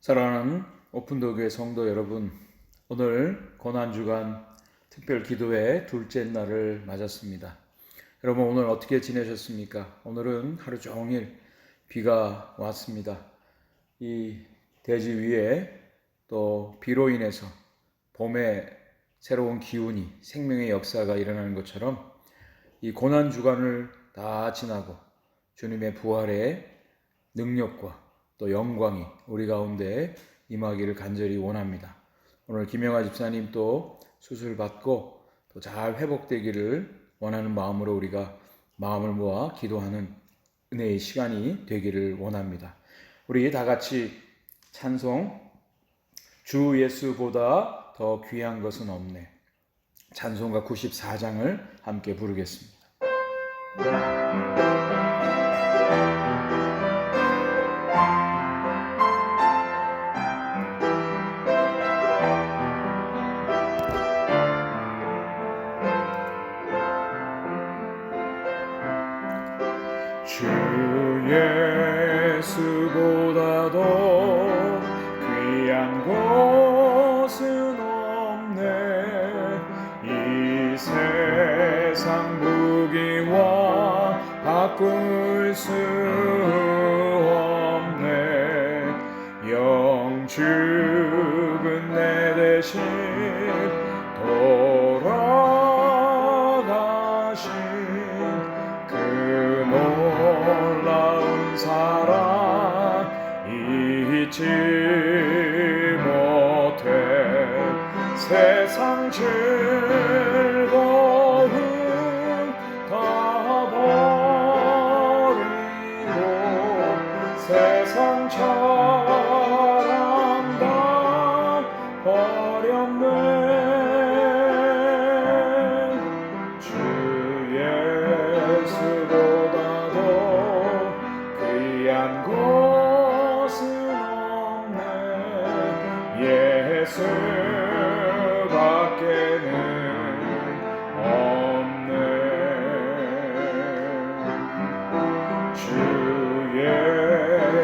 사랑하는 오픈도교회 성도 여러분, 오늘 고난주간 특별 기도회 둘째 날을 맞았습니다. 여러분 오늘 어떻게 지내셨습니까? 오늘은 하루 종일 비가 왔습니다. 이 대지 위에 또 비로 인해서 봄의 새로운 기운이 생명의 역사가 일어나는 것처럼 이 고난 주간을 다 지나고 주님의 부활의 능력과 또 영광이 우리 가운데 임하기를 간절히 원합니다. 오늘 김영아 집사님 또 수술 받고 또 잘 회복되기를 원하는 마음으로 우리가 마음을 모아 기도하는 은혜의 시간이 되기를 원합니다. 우리 다 같이 찬송 주 예수보다 더 귀한 것은 없네. 찬송가 94장을 함께 부르겠습니다. 영 죽은 내 대신 수밖에는 없네. 주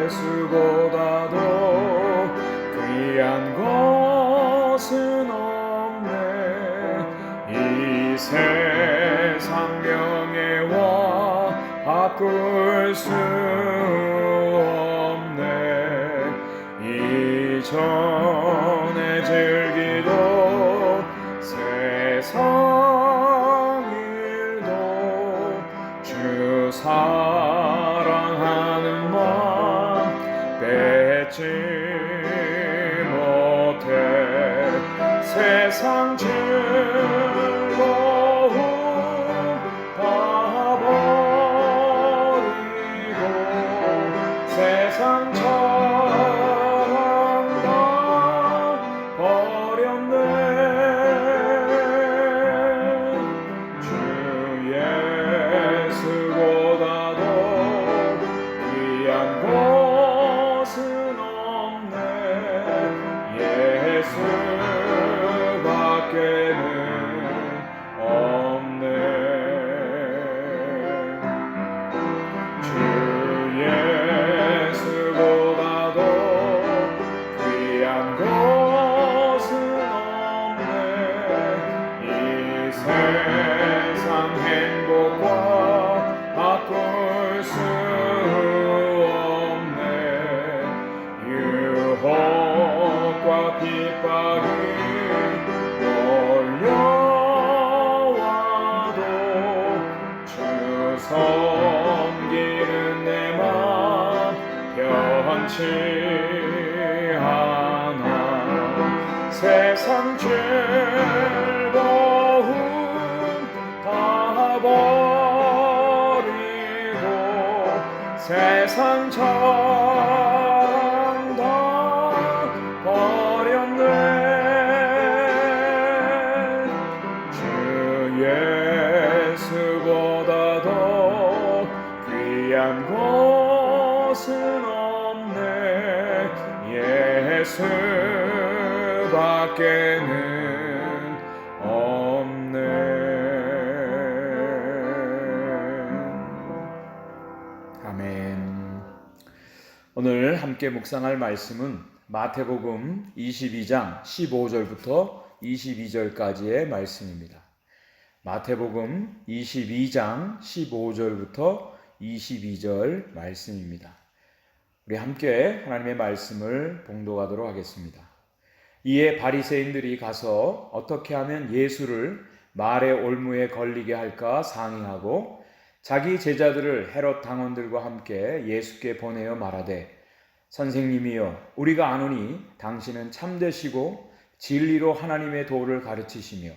예수보다도 귀한 것은 없네. 이 세상 명예와 바꿀 수 세상 즐 수밖에는 없네 아멘 오늘 함께 묵상할 말씀은 마태복음 22장 15절부터 22절까지의 말씀입니다. 마태복음 22장 15절부터 22절 말씀입니다. 우리 함께 하나님의 말씀을 봉독하도록 하겠습니다. 이에 바리새인들이 가서 어떻게 하면 예수를 말의 올무에 걸리게 할까 상의하고 자기 제자들을 헤롯 당원들과 함께 예수께 보내어 말하되 선생님이여 우리가 아노니 당신은 참되시고 진리로 하나님의 도를 가르치시며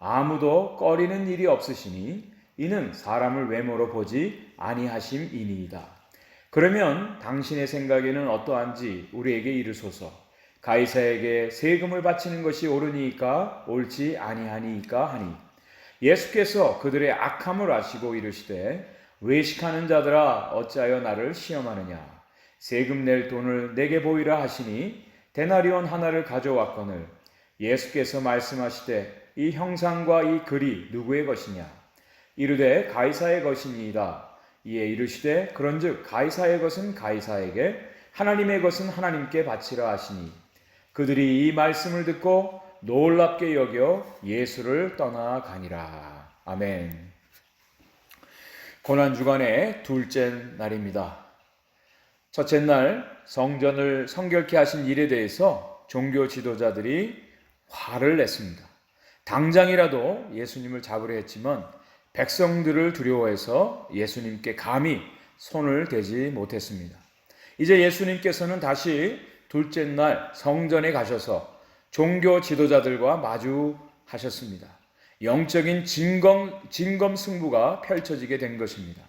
아무도 꺼리는 일이 없으시니 이는 사람을 외모로 보지 아니하심이니이다. 그러면 당신의 생각에는 어떠한지 우리에게 이르소서. 가이사에게 세금을 바치는 것이 옳으니까 옳지 아니하니까 하니. 예수께서 그들의 악함을 아시고 이르시되 외식하는 자들아 어찌하여 나를 시험하느냐? 세금 낼 돈을 내게 보이라 하시니 데나리온 하나를 가져왔거늘 예수께서 말씀하시되 이 형상과 이 글이 누구의 것이냐? 이르되 가이사의 것이니이다 이에 이르시되 그런즉 가이사의 것은 가이사에게 하나님의 것은 하나님께 바치라 하시니 그들이 이 말씀을 듣고 놀랍게 여겨 예수를 떠나가니라. 아멘. 고난 주간의 둘째 날입니다. 첫째 날 성전을 성결케 하신 일에 대해서 종교 지도자들이 화를 냈습니다. 당장이라도 예수님을 잡으려 했지만 백성들을 두려워해서 예수님께 감히 손을 대지 못했습니다. 이제 예수님께서는 다시 둘째 날 성전에 가셔서 종교 지도자들과 마주하셨습니다. 영적인 진검, 진검 승부가 펼쳐지게 된 것입니다.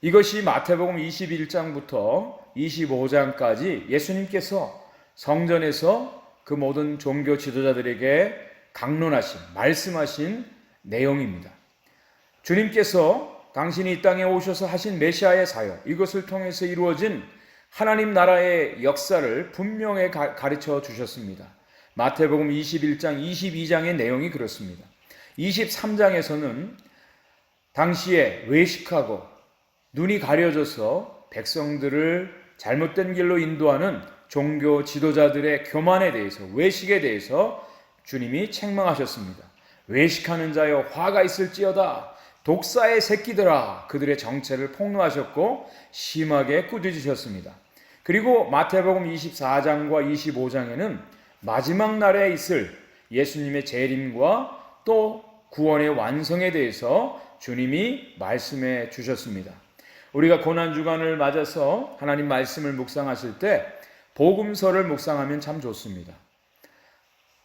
이것이 마태복음 21장부터 25장까지 예수님께서 성전에서 그 모든 종교 지도자들에게 강론하신, 말씀하신 내용입니다. 주님께서 당신이 이 땅에 오셔서 하신 메시아의 사역, 이것을 통해서 이루어진 하나님 나라의 역사를 분명히 가르쳐 주셨습니다. 마태복음 21장, 22장의 내용이 그렇습니다. 23장에서는 당시에 외식하고 눈이 가려져서 백성들을 잘못된 길로 인도하는 종교 지도자들의 교만에 대해서, 외식에 대해서 주님이 책망하셨습니다. 외식하는 자여 화가 있을지어다. 독사의 새끼들아 그들의 정체를 폭로하셨고 심하게 꾸짖으셨습니다. 그리고 마태복음 24장과 25장에는 마지막 날에 있을 예수님의 재림과 또 구원의 완성에 대해서 주님이 말씀해 주셨습니다. 우리가 고난 주간을 맞아서 하나님 말씀을 묵상하실 때 복음서를 묵상하면 참 좋습니다.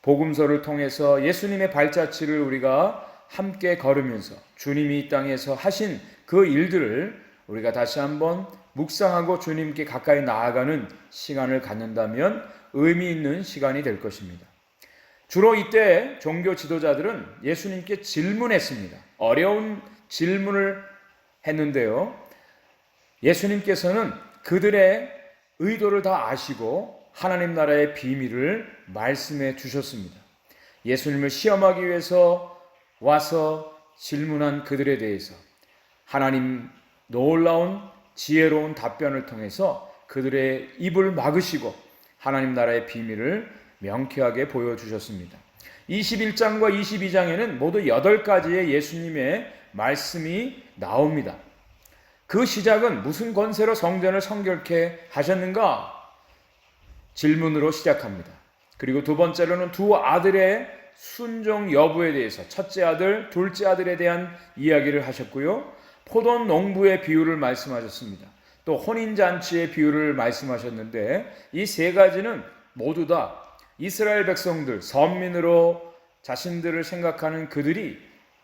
복음서를 통해서 예수님의 발자취를 우리가 함께 걸으면서 주님이 이 땅에서 하신 그 일들을 우리가 다시 한번 묵상하고 주님께 가까이 나아가는 시간을 갖는다면 의미 있는 시간이 될 것입니다. 주로 이때 종교 지도자들은 예수님께 질문했습니다. 어려운 질문을 했는데요. 예수님께서는 그들의 의도를 다 아시고 하나님 나라의 비밀을 말씀해 주셨습니다. 예수님을 시험하기 위해서 와서 질문한 그들에 대해서 하나님 놀라운 지혜로운 답변을 통해서 그들의 입을 막으시고 하나님 나라의 비밀을 명쾌하게 보여주셨습니다. 21장과 22장에는 모두 8가지의 예수님의 말씀이 나옵니다. 그 시작은 무슨 권세로 성전을 성결케 하셨는가? 질문으로 시작합니다. 그리고 두 번째로는 두 아들의 순종 여부에 대해서 첫째 아들, 둘째 아들에 대한 이야기를 하셨고요. 포돈 농부의 비유를 말씀하셨습니다. 또 혼인잔치의 비유를 말씀하셨는데 이 세 가지는 모두 다 이스라엘 백성들, 선민으로 자신들을 생각하는 그들이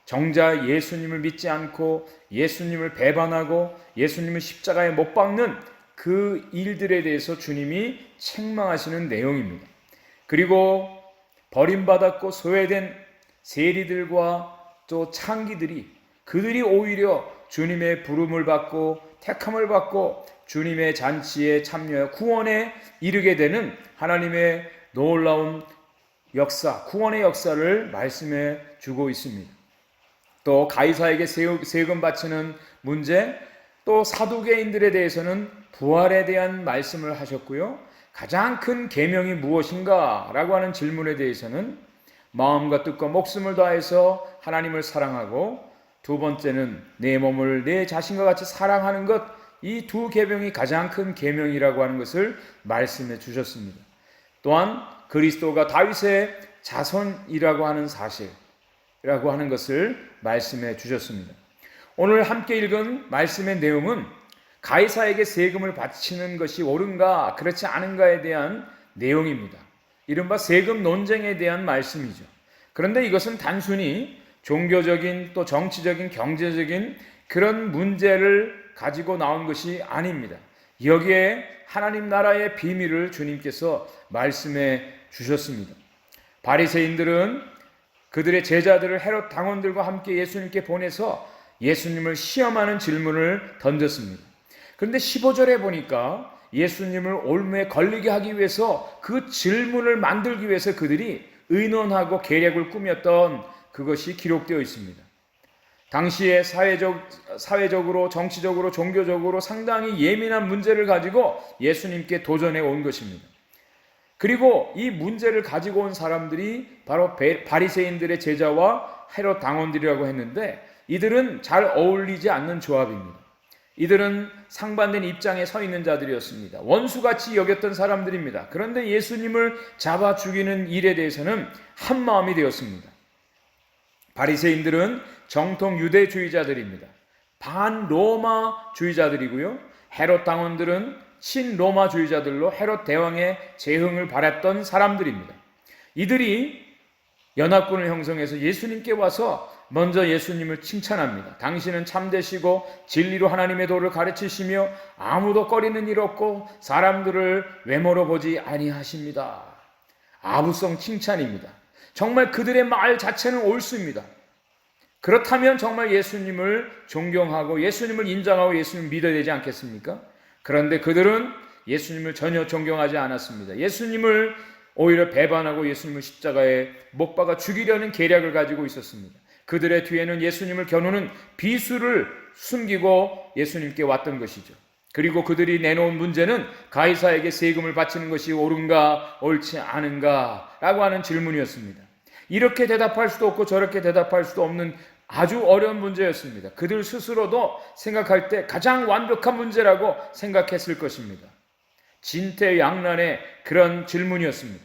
정작 예수님을 믿지 않고 예수님을 배반하고 예수님을 십자가에 못 박는 그 일들에 대해서 주님이 책망하시는 내용입니다. 그리고 버림받았고 소외된 세리들과 또 창기들이 그들이 오히려 주님의 부름을 받고 택함을 받고 주님의 잔치에 참여해 구원에 이르게 되는 하나님의 놀라운 역사, 구원의 역사를 말씀해 주고 있습니다. 또 가이사에게 세금 바치는 문제, 또 사두개인들에 대해서는 부활에 대한 말씀을 하셨고요. 가장 큰 계명이 무엇인가라고 하는 질문에 대해서는 마음과 뜻과 목숨을 다해서 하나님을 사랑하고 두 번째는 내 몸을 내 자신과 같이 사랑하는 것 이 두 계명이 가장 큰 계명이라고 하는 것을 말씀해 주셨습니다. 또한 그리스도가 다윗의 자손이라고 하는 사실이라고 하는 것을 말씀해 주셨습니다. 오늘 함께 읽은 말씀의 내용은 가이사에게 세금을 바치는 것이 옳은가 그렇지 않은가에 대한 내용입니다. 이른바 세금 논쟁에 대한 말씀이죠. 그런데 이것은 단순히 종교적인 또 정치적인 경제적인 그런 문제를 가지고 나온 것이 아닙니다. 여기에 하나님 나라의 비밀을 주님께서 말씀해 주셨습니다. 바리새인들은 그들의 제자들을 헤롯 당원들과 함께 예수님께 보내서 예수님을 시험하는 질문을 던졌습니다. 그런데 15절에 보니까 예수님을 올무에 걸리게 하기 위해서 그 질문을 만들기 위해서 그들이 의논하고 계략을 꾸몄던 그것이 기록되어 있습니다. 당시에 사회적, 사회적으로, 정치적으로, 종교적으로 상당히 예민한 문제를 가지고 예수님께 도전해 온 것입니다. 그리고 이 문제를 가지고 온 사람들이 바로 바리새인들의 제자와 헤롯 당원들이라고 했는데 이들은 잘 어울리지 않는 조합입니다. 이들은 상반된 입장에 서 있는 자들이었습니다. 원수같이 여겼던 사람들입니다. 그런데 예수님을 잡아 죽이는 일에 대해서는 한 마음이 되었습니다. 바리새인들은 정통 유대주의자들입니다. 반 로마주의자들이고요. 헤롯 당원들은 친로마주의자들로 헤롯 대왕의 재흥을 바랐던 사람들입니다. 이들이 연합군을 형성해서 예수님께 와서 먼저 예수님을 칭찬합니다. 당신은 참되시고 진리로 하나님의 도를 가르치시며 아무도 꺼리는 일 없고 사람들을 외모로 보지 아니하십니다. 아부성 칭찬입니다. 정말 그들의 말 자체는 옳습니다. 그렇다면 정말 예수님을 존경하고 예수님을 인정하고 예수님을 믿어야 되지 않겠습니까? 그런데 그들은 예수님을 전혀 존경하지 않았습니다. 예수님을 오히려 배반하고 예수님을 십자가에 못 박아 죽이려는 계략을 가지고 있었습니다. 그들의 뒤에는 예수님을 겨누는 비수를 숨기고 예수님께 왔던 것이죠. 그리고 그들이 내놓은 문제는 가이사에게 세금을 바치는 것이 옳은가 옳지 않은가라고 하는 질문이었습니다. 이렇게 대답할 수도 없고 저렇게 대답할 수도 없는 아주 어려운 문제였습니다. 그들 스스로도 생각할 때 가장 완벽한 문제라고 생각했을 것입니다. 진퇴양난의 그런 질문이었습니다.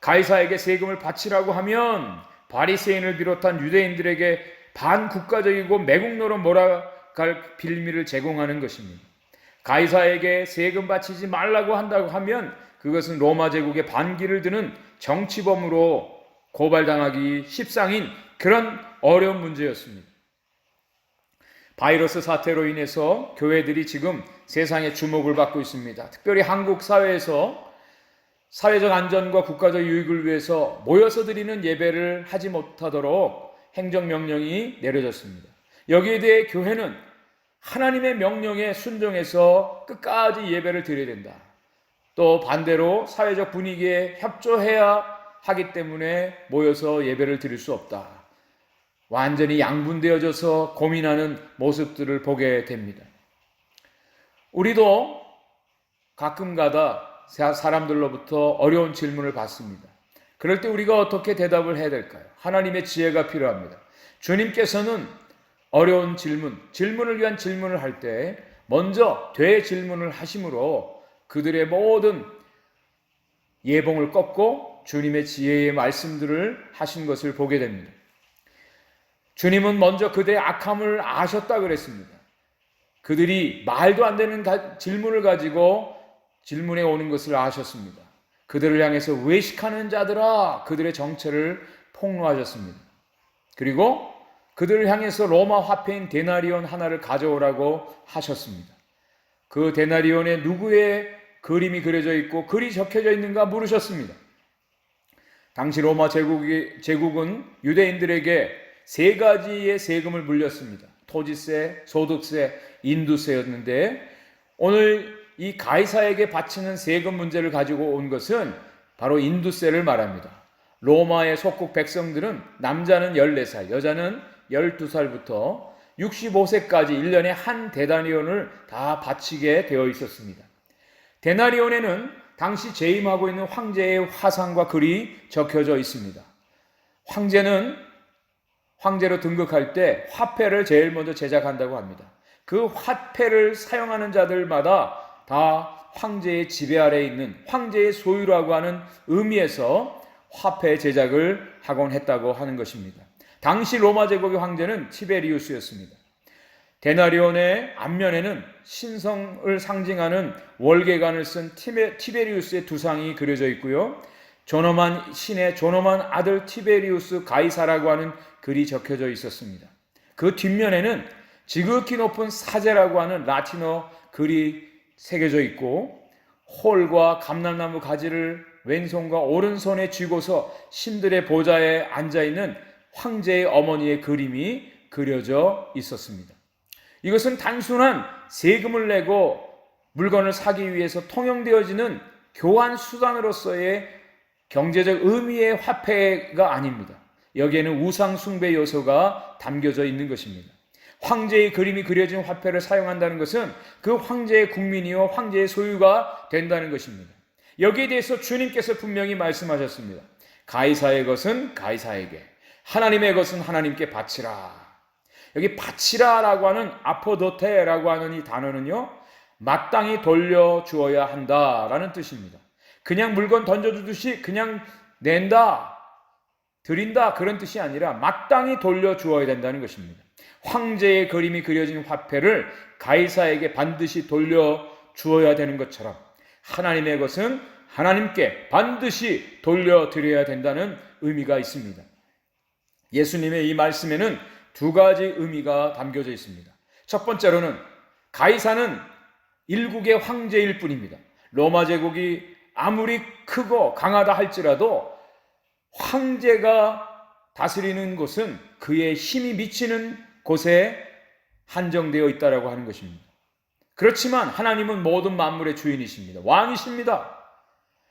가이사에게 세금을 바치라고 하면 바리새인을 비롯한 유대인들에게 반국가적이고 매국노로 몰아갈 빌미를 제공하는 것입니다. 가이사에게 세금 바치지 말라고 한다고 하면 그것은 로마 제국의 반기를 드는 정치범으로 고발당하기 십상인 그런 어려운 문제였습니다. 바이러스 사태로 인해서 교회들이 지금 세상의 주목을 받고 있습니다. 특별히 한국 사회에서 사회적 안전과 국가적 유익을 위해서 모여서 드리는 예배를 하지 못하도록 행정명령이 내려졌습니다. 여기에 대해 교회는 하나님의 명령에 순종해서 끝까지 예배를 드려야 된다. 또 반대로 사회적 분위기에 협조해야 하기 때문에 모여서 예배를 드릴 수 없다. 완전히 양분되어져서 고민하는 모습들을 보게 됩니다. 우리도 가끔가다 사람들로부터 어려운 질문을 받습니다. 그럴 때 우리가 어떻게 대답을 해야 될까요? 하나님의 지혜가 필요합니다. 주님께서는 어려운 질문, 질문을 위한 질문을 할 때 먼저 되질문을 하심으로 그들의 모든 예봉을 꺾고 주님의 지혜의 말씀들을 하신 것을 보게 됩니다. 주님은 먼저 그들의 악함을 아셨다 그랬습니다. 그들이 말도 안 되는 질문을 가지고 질문에 오는 것을 아셨습니다. 그들을 향해서 외식하는 자들아 그들의 정체를 폭로하셨습니다. 그리고 그들을 향해서 로마 화폐인 데나리온 하나를 가져오라고 하셨습니다. 그 데나리온에 누구의 그림이 그려져 있고 글이 적혀져 있는가 물으셨습니다. 당시 로마 제국이, 제국은 유대인들에게 세 가지의 세금을 물렸습니다. 토지세, 소득세, 인두세였는데 오늘 이 가이사에게 바치는 세금 문제를 가지고 온 것은 바로 인두세를 말합니다. 로마의 속국 백성들은 남자는 14살, 여자는 12살부터 65세까지 1년에 한 데나리온을 다 바치게 되어 있었습니다. 데나리온에는 당시 재임하고 있는 황제의 화상과 글이 적혀져 있습니다. 황제는 황제로 등극할 때 화폐를 제일 먼저 제작한다고 합니다. 그 화폐를 사용하는 자들마다 다 황제의 지배 아래에 있는 황제의 소유라고 하는 의미에서 화폐 제작을 하곤 했다고 하는 것입니다. 당시 로마 제국의 황제는 티베리우스였습니다. 데나리온의 앞면에는 신성을 상징하는 월계관을 쓴 티베, 티베리우스의 두상이 그려져 있고요. 존엄한 신의 존엄한 아들 티베리우스 가이사라고 하는 글이 적혀져 있었습니다. 그 뒷면에는 지극히 높은 사제라고 하는 라틴어 글이 새겨져 있고 홀과 감람나무 가지를 왼손과 오른손에 쥐고서 신들의 보좌에 앉아 있는 황제의 어머니의 그림이 그려져 있었습니다. 이것은 단순한 세금을 내고 물건을 사기 위해서 통용되어지는 교환 수단으로서의 경제적 의미의 화폐가 아닙니다. 여기에는 우상 숭배 요소가 담겨져 있는 것입니다. 황제의 그림이 그려진 화폐를 사용한다는 것은 그 황제의 국민이요 황제의 소유가 된다는 것입니다. 여기에 대해서 주님께서 분명히 말씀하셨습니다. 가이사의 것은 가이사에게, 하나님의 것은 하나님께 바치라. 여기 바치라라고 하는 아포도테라고 하는 이 단어는요, 마땅히 돌려 주어야 한다라는 뜻입니다. 그냥 물건 던져주듯이 그냥 낸다, 드린다 그런 뜻이 아니라 마땅히 돌려 주어야 된다는 것입니다. 황제의 그림이 그려진 화폐를 가이사에게 반드시 돌려 주어야 되는 것처럼 하나님의 것은 하나님께 반드시 돌려드려야 된다는 의미가 있습니다. 예수님의 이 말씀에는 두 가지 의미가 담겨져 있습니다. 첫 번째로는 가이사는 일국의 황제일 뿐입니다. 로마 제국이 아무리 크고 강하다 할지라도 황제가 다스리는 곳은 그의 힘이 미치는 곳에 한정되어 있다라고 하는 것입니다. 그렇지만 하나님은 모든 만물의 주인이십니다. 왕이십니다.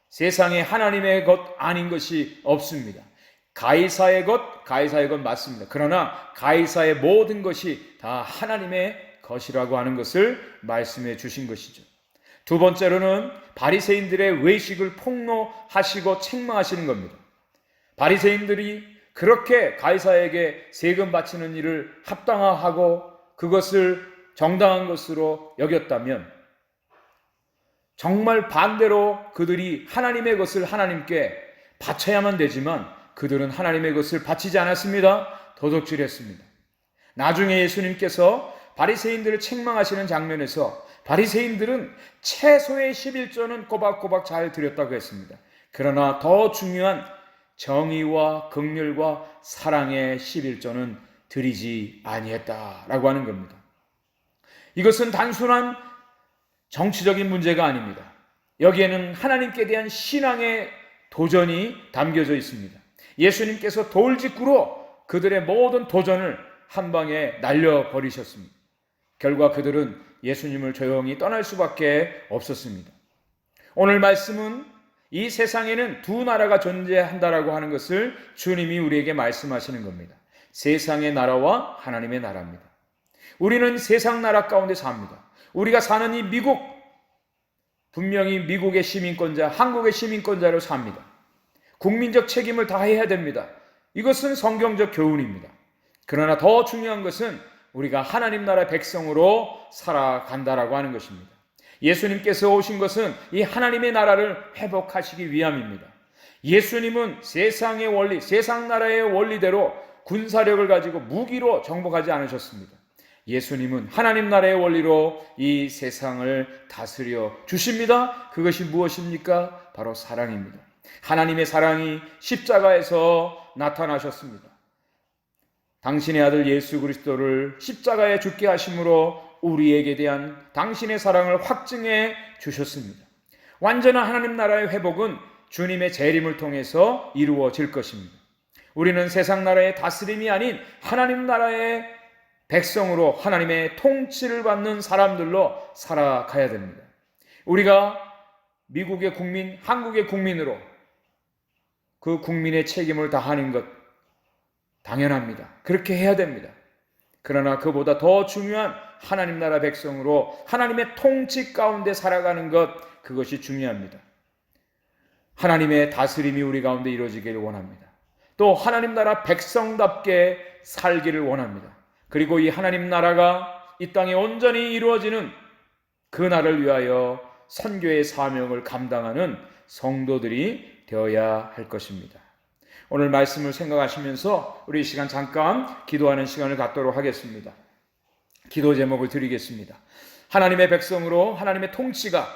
세상에 하나님의 것 아닌 것이 없습니다. 가이사의 것, 가이사의 것 맞습니다. 그러나 가이사의 모든 것이 다 하나님의 것이라고 하는 것을 말씀해 주신 것이죠. 두 번째로는 바리새인들의 외식을 폭로하시고 책망하시는 겁니다. 바리새인들이 그렇게 가이사에게 세금 바치는 일을 합당화하고 그것을 정당한 것으로 여겼다면 정말 반대로 그들이 하나님의 것을 하나님께 바쳐야만 되지만 그들은 하나님의 것을 바치지 않았습니다. 도둑질했습니다. 나중에 예수님께서 바리새인들을 책망하시는 장면에서 바리새인들은 최소의 11조는 꼬박꼬박 잘 드렸다고 했습니다. 그러나 더 중요한 정의와 극률과 사랑의 11조는 드리지 아니했다라고 하는 겁니다. 이것은 단순한 정치적인 문제가 아닙니다. 여기에는 하나님께 대한 신앙의 도전이 담겨져 있습니다. 예수님께서 돌직구로 그들의 모든 도전을 한 방에 날려버리셨습니다. 결과 그들은 예수님을 조용히 떠날 수밖에 없었습니다. 오늘 말씀은 이 세상에는 두 나라가 존재한다라고 하는 것을 주님이 우리에게 말씀하시는 겁니다. 세상의 나라와 하나님의 나라입니다. 우리는 세상 나라 가운데 삽니다. 우리가 사는 이 미국, 분명히 미국의 시민권자, 한국의 시민권자로 삽니다. 국민적 책임을 다해야 됩니다. 이것은 성경적 교훈입니다. 그러나 더 중요한 것은 우리가 하나님 나라의 백성으로 살아간다라고 하는 것입니다. 예수님께서 오신 것은 이 하나님의 나라를 회복하시기 위함입니다. 예수님은 세상의 원리, 세상 나라의 원리대로 군사력을 가지고 무기로 정복하지 않으셨습니다. 예수님은 하나님 나라의 원리로 이 세상을 다스려 주십니다. 그것이 무엇입니까? 바로 사랑입니다. 하나님의 사랑이 십자가에서 나타나셨습니다. 당신의 아들 예수 그리스도를 십자가에 죽게 하심으로 우리에게 대한 당신의 사랑을 확증해 주셨습니다. 완전한 하나님 나라의 회복은 주님의 재림을 통해서 이루어질 것입니다. 우리는 세상 나라의 다스림이 아닌 하나님 나라의 백성으로 하나님의 통치를 받는 사람들로 살아가야 됩니다. 우리가 미국의 국민, 한국의 국민으로 그 국민의 책임을 다하는 것 당연합니다. 그렇게 해야 됩니다. 그러나 그보다 더 중요한 하나님 나라 백성으로 하나님의 통치 가운데 살아가는 것 그것이 중요합니다. 하나님의 다스림이 우리 가운데 이루어지기를 원합니다. 또 하나님 나라 백성답게 살기를 원합니다. 그리고 이 하나님 나라가 이 땅에 온전히 이루어지는 그 날을 위하여 선교의 사명을 감당하는 성도들이 되어야 할 것입니다. 오늘 말씀을 생각하시면서 우리 이 시간 잠깐 기도하는 시간을 갖도록 하겠습니다. 기도 제목을 드리겠습니다. 하나님의 백성으로 하나님의 통치가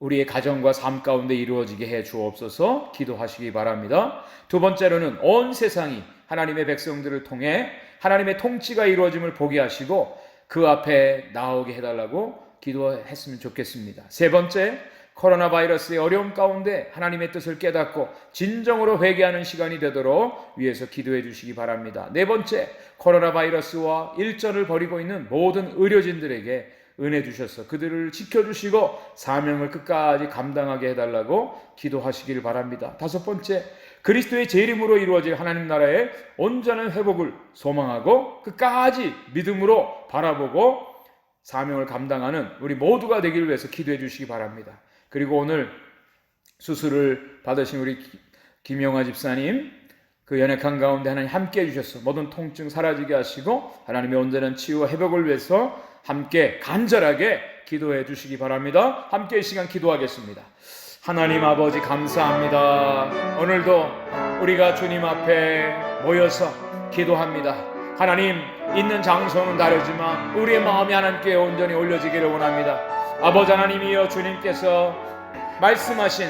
우리의 가정과 삶 가운데 이루어지게 해 주옵소서 기도하시기 바랍니다. 두 번째로는 온 세상이 하나님의 백성들을 통해 하나님의 통치가 이루어짐을 보게 하시고 그 앞에 나오게 해달라고 기도했으면 좋겠습니다. 세 번째, 코로나 바이러스의 어려움 가운데 하나님의 뜻을 깨닫고 진정으로 회개하는 시간이 되도록 위해서 기도해 주시기 바랍니다. 네 번째, 코로나 바이러스와 일전을 벌이고 있는 모든 의료진들에게 은혜 주셔서 그들을 지켜주시고 사명을 끝까지 감당하게 해달라고 기도하시길 바랍니다. 다섯 번째, 그리스도의 재림으로 이루어질 하나님 나라의 온전한 회복을 소망하고 끝까지 믿음으로 바라보고 사명을 감당하는 우리 모두가 되기를 위해서 기도해 주시기 바랍니다. 그리고 오늘 수술을 받으신 우리 김영화 집사님 그 연약한 가운데 하나님 함께 해주셔서 모든 통증 사라지게 하시고 하나님의 온전한 치유와 회복을 위해서 함께 간절하게 기도해 주시기 바랍니다. 함께 이 시간 기도하겠습니다. 하나님 아버지 감사합니다. 오늘도 우리가 주님 앞에 모여서 기도합니다. 하나님 있는 장소는 다르지만 우리의 마음이 하나님께 온전히 올려지기를 원합니다. 아버지 하나님이여 주님께서 말씀하신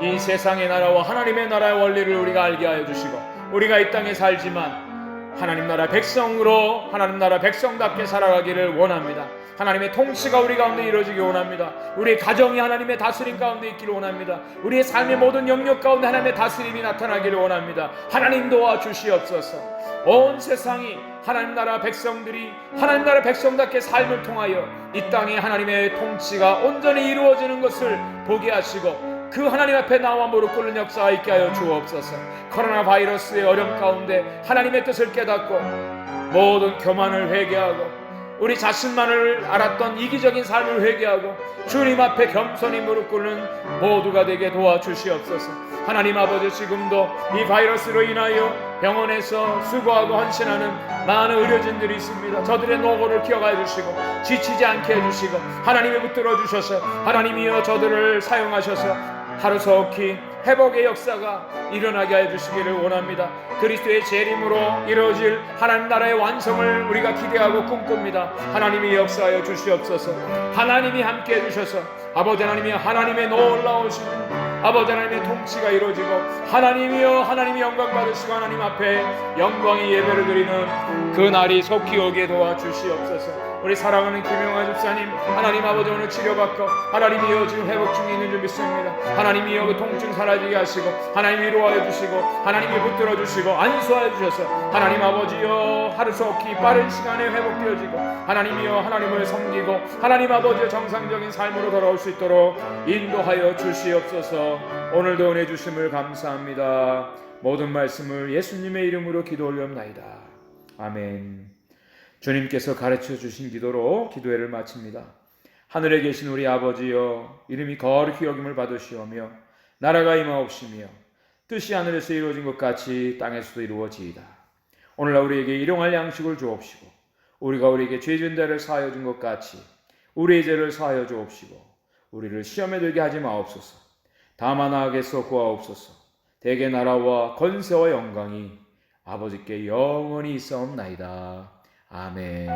이 세상의 나라와 하나님의 나라의 원리를 우리가 알게 하여 주시고 우리가 이 땅에 살지만 하나님 나라 백성으로 하나님 나라 백성답게 살아가기를 원합니다. 하나님의 통치가 우리 가운데 이루어지기 원합니다. 우리의 가정이 하나님의 다스림 가운데 있기를 원합니다. 우리의 삶의 모든 영역 가운데 하나님의 다스림이 나타나기를 원합니다. 하나님 도와 주시옵소서. 온 세상이 하나님 나라 백성들이 하나님 나라 백성답게 삶을 통하여 이 땅에 하나님의 통치가 온전히 이루어지는 것을 보게 하시고 그 하나님 앞에 나와 무릎 꿇는 역사가 있게 하여 주옵소서. 코로나 바이러스의 어려움 가운데 하나님의 뜻을 깨닫고 모든 교만을 회개하고 우리 자신만을 알았던 이기적인 삶을 회개하고 주님 앞에 겸손히 무릎 꿇는 모두가 되게 도와주시옵소서. 하나님 아버지 지금도 이 바이러스로 인하여 병원에서 수고하고 헌신하는 많은 의료진들이 있습니다. 저들의 노고를 기억해 주시고 지치지 않게 해주시고 하나님이 붙들어 주셔서 하나님이여 저들을 사용하셔서 하루속히 회복의 역사가 일어나게 해주시기를 원합니다. 그리스도의 재림으로 이루어질 하나님 나라의 완성을 우리가 기대하고 꿈꿉니다. 하나님이 역사하여 주시옵소서. 하나님이 함께 해 주셔서 아버지 하나님이 하나님의 놀라우신 아버지 하나님의 통치가 이루어지고 하나님이여 하나님이 영광 받으시고 하나님 앞에 영광의 예배를 드리는 그 날이 속히 오게 도와 주시옵소서. 우리 사랑하는 김영아 집사님 하나님 아버지 오늘 치료받고 하나님이여 지금 회복 중에 있는 줄 믿습니다. 하나님이여 그 통증 사라지게 하시고 하나님 위로하여 주시고 하나님이 붙들어 주시고 안수하여 주셔서 하나님 아버지여 하루속히 빠른 시간에 회복되어지고 하나님이여 하나님을 섬기고 하나님 아버지의 정상적인 삶으로 돌아올 수 있도록 인도하여 주시옵소서. 오늘도 은혜 주심을 감사합니다. 모든 말씀을 예수님의 이름으로 기도 올려옵나이다. 아멘 주님께서 가르쳐 주신 기도로 기도회를 마칩니다. 하늘에 계신 우리 아버지여 이름이 거룩히 여김을 받으시오며 나라가 임하옵시며 뜻이 하늘에서 이루어진 것 같이 땅에서도 이루어지이다. 오늘날 우리에게 일용할 양식을 주옵시고 우리가 우리에게 죄진 자를 사하여 준 것 같이 우리의 죄를 사하여 주옵시고 우리를 시험에 들게 하지 마옵소서. 다만 악에서 구하옵소서. 대개 나라와 건세와 영광이 아버지께 영원히 있사옵나이다. 아멘.